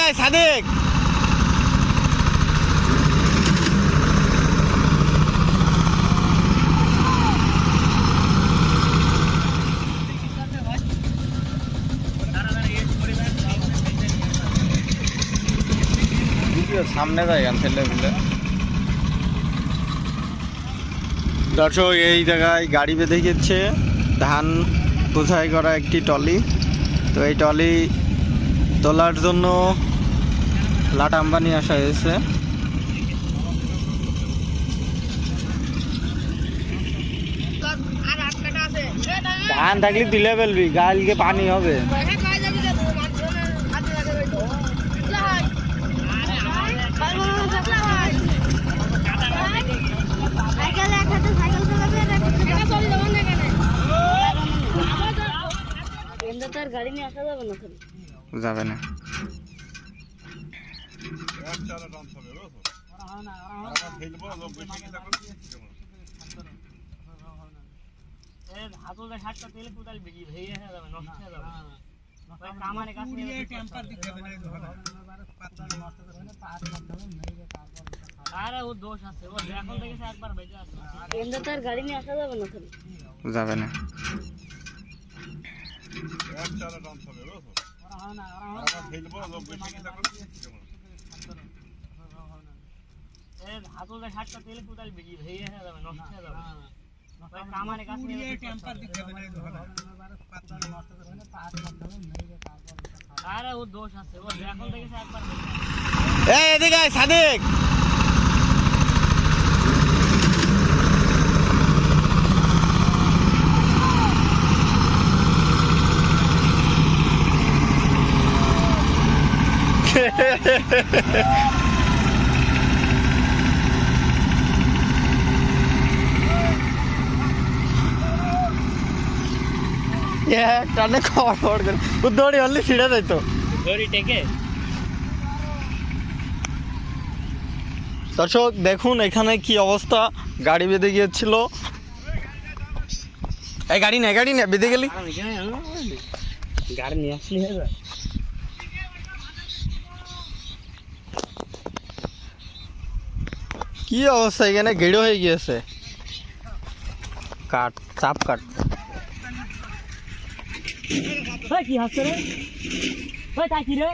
আয়, সাদিক। সামনে যায় ছেলে বুঝলে দর্শক এই জায়গায় গাড়ি বেঁধে গেছে। ধান বোঝাই করা একটি টলি তো এই টলি তোলার জন্য লাট আম্বানি আসা হয়েছে। আর আটকাটা আছে ধান থাকলে দিলে ফেলবি গালকে পানি হবে। যাবি যাব এক হাতে সাইকেল চালাবে আর এক হাতে টাকা চলে যাব না তো আর গাড়ি নিয়ে আসা যাবে না না আছে আছে না খালি যাবে না হাতলে ষাটটা তেলে কোদাল বেরিয়ে ভেঙে যাবে নষ্ট হয়ে যাবে কামারে কাছে আরে ও দোষ আছে ও এখন থেকে একবার বেঁচে আছে এই এদিকে আয়, সাদিক টানে দৌড়ি হলে ছিঁড়ে যাইতো দর্শক দেখুন এখানে কি অবস্থা। গাড়ি বেঁধে গিয়েছিল। এই গাড়ি না গাড়ি না বেঁধে গেলি। গাড়ি নিয়ে আসলি কি অবস্থা এখানে গেড়ো হয়ে গিয়েছে। কাট চাপ কাট কি হাসছে রে? ওই তাকি রে?